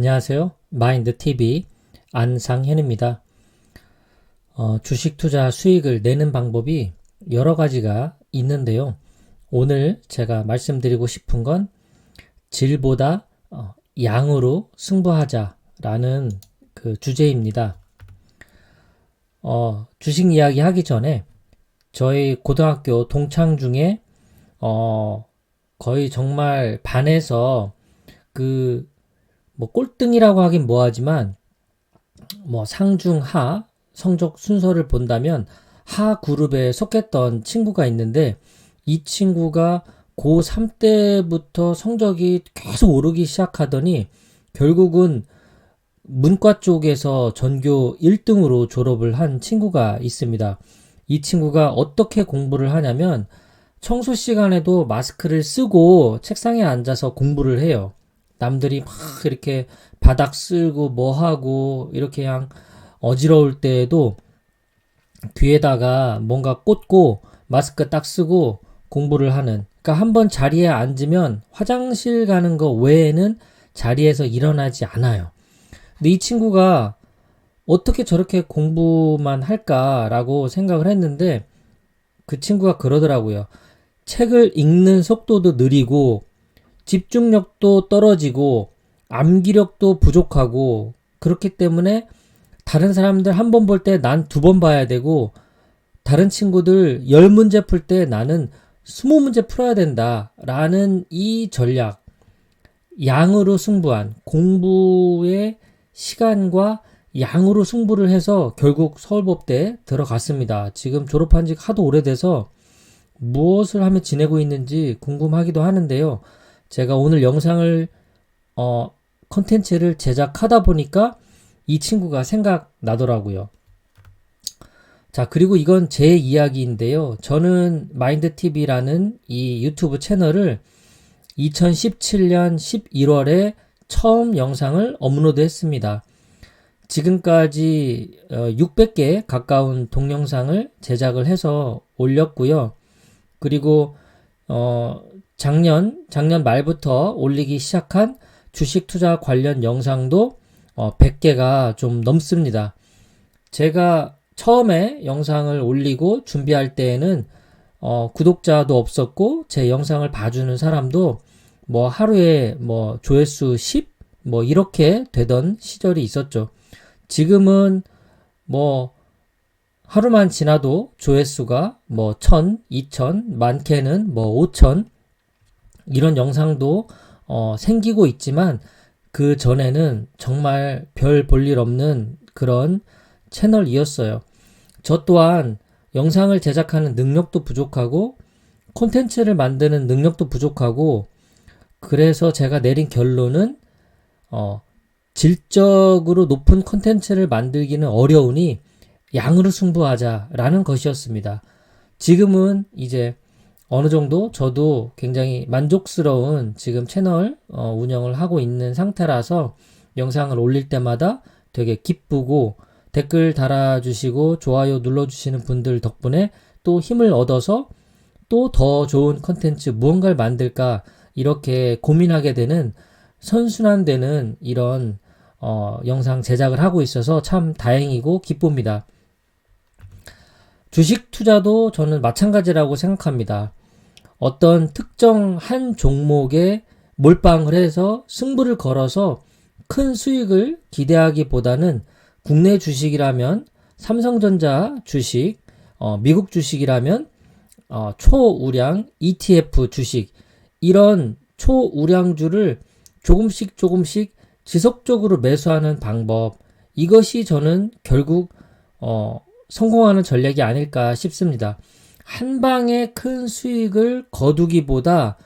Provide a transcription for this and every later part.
안녕하세요. 마인드TV 안상현입니다. 어, 주식 투자 수익을 내는 방법이 여러 가지가 있는데요. 오늘 제가 말씀드리고 싶은 건 질보다 어, 양으로 승부하자라는 그 주제입니다. 어, 주식 이야기 하기 전에 저희 고등학교 동창 중에 어, 거의 정말 반에서 그 뭐 꼴등이라고 하긴 뭐하지만 뭐 상중하 성적 순서를 본다면 하 그룹에 속했던 친구가 있는데 이 친구가 고3 때부터 성적이 계속 오르기 시작하더니 결국은 문과 쪽에서 전교 1등으로 졸업을 한 친구가 있습니다. 이 친구가 어떻게 공부를 하냐면 청소 시간에도 마스크를 쓰고 책상에 앉아서 공부를 해요. 남들이 막 이렇게 바닥 쓸고 뭐 하고 이렇게 그냥 어지러울 때에도 귀에다가 뭔가 꽂고 마스크 딱 쓰고 공부를 하는. 그러니까 한번 자리에 앉으면 화장실 가는 거 외에는 자리에서 일어나지 않아요. 근데 이 친구가 어떻게 저렇게 공부만 할까라고 생각을 했는데 그 친구가 그러더라고요. 책을 읽는 속도도 느리고 집중력도 떨어지고 암기력도 부족하고 그렇기 때문에 다른 사람들 한 번 볼 때 난 두 번 봐야 되고 다른 친구들 열 문제 풀 때 나는 스무 문제 풀어야 된다 라는 이 전략 양으로 승부한 공부의 시간과 양으로 승부를 해서 결국 서울법대 들어갔습니다. 지금 졸업한 지 하도 오래돼서 무엇을 하며 지내고 있는지 궁금하기도 하는데요. 제가 오늘 영상을 어 컨텐츠를 제작하다 보니까 이 친구가 생각나더라고요. 자, 그리고 이건 제 이야기인데요. 저는 마인드TV라는 이 유튜브 채널을 2017년 11월에 처음 영상을 업로드 했습니다. 지금까지 600개 어, 가까운 동영상을 제작을 해서 올렸고요. 그리고 어 작년 작년 말부터 올리기 시작한 주식 투자 관련 영상도 어 100개가 좀 넘습니다. 제가 처음에 영상을 올리고 준비할 때에는 어 구독자도 없었고 제 영상을 봐주는 사람도 뭐 하루에 뭐 조회수 10 뭐 이렇게 되던 시절이 있었죠. 지금은 뭐 하루만 지나도 조회수가 뭐 1000, 2000, 많게는 뭐 5000 이런 영상도 어 생기고 있지만 그 전에는 정말 별 볼 일 없는 그런 채널이었어요. 저 또한 영상을 제작하는 능력도 부족하고 콘텐츠를 만드는 능력도 부족하고 그래서 제가 내린 결론은 어 질적으로 높은 콘텐츠를 만들기는 어려우니 양으로 승부하자라는 것이었습니다. 지금은 이제 어느 정도 저도 굉장히 만족스러운 지금 채널 어, 운영을 하고 있는 상태라서 영상을 올릴 때마다 되게 기쁘고 댓글 달아주시고 좋아요 눌러주시는 분들 덕분에 또 힘을 얻어서 또 더 좋은 컨텐츠 무언가를 만들까 이렇게 고민하게 되는 선순환되는 이런 어, 영상 제작을 하고 있어서 참 다행이고 기쁩니다. 주식 투자도 저는 마찬가지라고 생각합니다. 어떤 특정 한 종목에 몰빵을 해서 승부를 걸어서 큰 수익을 기대하기보다는 국내 주식이라면 삼성전자 주식, 어, 미국 주식이라면 어, 초우량 ETF 주식 이런 초우량주를 조금씩 조금씩 지속적으로 매수하는 방법 이것이 저는 결국 어, 성공하는 전략이 아닐까 싶습니다. 한 방에 큰 수익을 거두기보다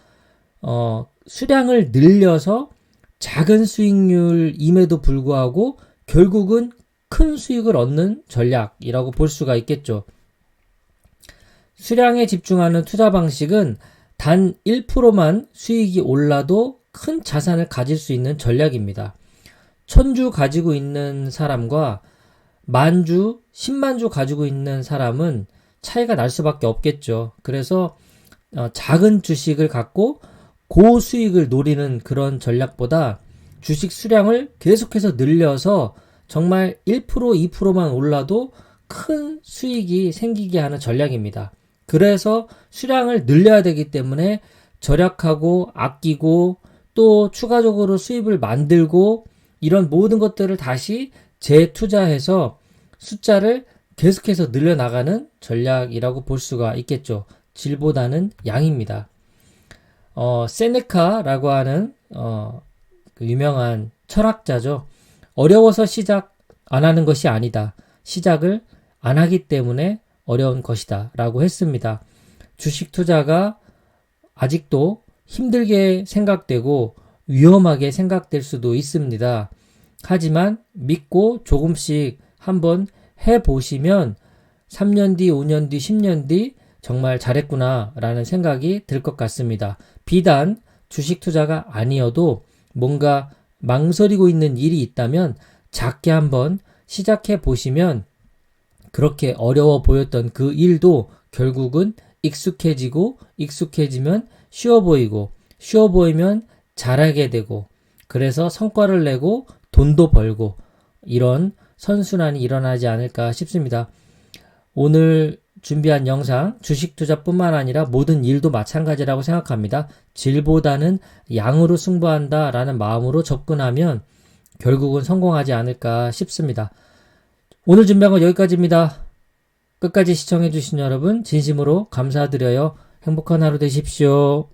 어, 수량을 늘려서 작은 수익률임에도 불구하고 결국은 큰 수익을 얻는 전략이라고 볼 수가 있겠죠. 수량에 집중하는 투자 방식은 단 1%만 수익이 올라도 큰 자산을 가질 수 있는 전략입니다. 천주 가지고 있는 사람과 만주, 10만주 가지고 있는 사람은 차이가 날 수밖에 없겠죠. 그래서 어, 작은 주식을 갖고 고수익을 노리는 그런 전략보다 주식 수량을 계속해서 늘려서 정말 1% 2%만 올라도 큰 수익이 생기게 하는 전략입니다. 그래서 수량을 늘려야 되기 때문에 절약하고 아끼고 또 추가적으로 수입을 만들고 이런 모든 것들을 다시 재투자해서 숫자를 계속해서 늘려나가는 전략이라고 볼 수가 있겠죠. 질보다는 양입니다. 어, 세네카라고 하는 어, 그 유명한 철학자죠. 어려워서 시작 안 하는 것이 아니다. 시작을 안 하기 때문에 어려운 것이다. 라고 했습니다. 주식 투자가 아직도 힘들게 생각되고 위험하게 생각될 수도 있습니다. 하지만 믿고 조금씩 한번 해 보시면 3년 뒤, 5년 뒤, 10년 뒤 정말 잘했구나 라는 생각이 들 것 같습니다. 비단 주식 투자가 아니어도 뭔가 망설이고 있는 일이 있다면 작게 한번 시작해 보시면 그렇게 어려워 보였던 그 일도 결국은 익숙해지고 익숙해지면 쉬워 보이고 쉬워 보이면 잘하게 되고 그래서 성과를 내고 돈도 벌고 이런 선순환이 일어나지 않을까 싶습니다. 오늘 준비한 영상 주식 투자뿐만 아니라 모든 일도 마찬가지라고 생각합니다. 질보다는 양으로 승부한다 라는 마음으로 접근하면 결국은 성공하지 않을까 싶습니다. 오늘 준비한 건 여기까지입니다. 끝까지 시청해주신 여러분 진심으로 감사드려요. 행복한 하루 되십시오.